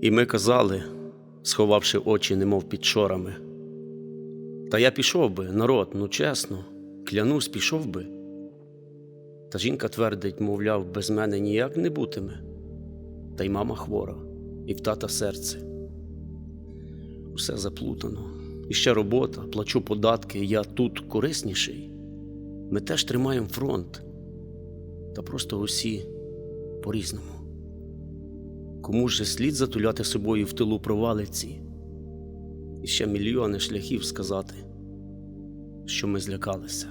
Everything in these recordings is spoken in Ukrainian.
І ми казали, сховавши очі, немов під шорами. Та я пішов би, народ, ну чесно, клянусь, пішов би. Та жінка твердить, мовляв, без мене ніяк не бутиме. Та й мама хвора, і в тата серце. Усе заплутано. І ще робота, плачу податки, я тут корисніший. Ми теж тримаємо фронт. Та просто усі по-різному. Кому ж слід затуляти собою в тилу провалиці? І ще мільйони шляхів сказати, що ми злякалися.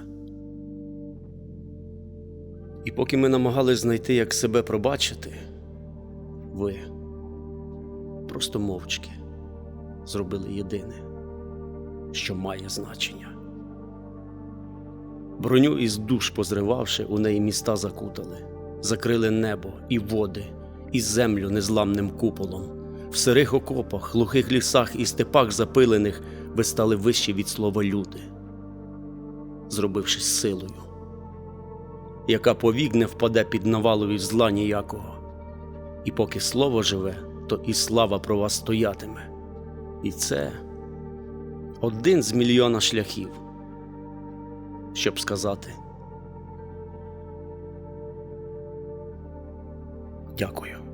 І поки ми намагались знайти, як себе пробачити, ви просто мовчки зробили єдине, що має значення. Броню із душ позривавши, у неї міста закутали, закрили небо і води, і землю незламним куполом. В сирих окопах, глухих лісах і степах запилених ви стали вищі від слова люди, зробившись силою, яка повік не впаде під навалою зла ніякого. І поки слово живе, то і слава про вас стоятиме. І це один з мільйона шляхів, щоб сказати. Дякую.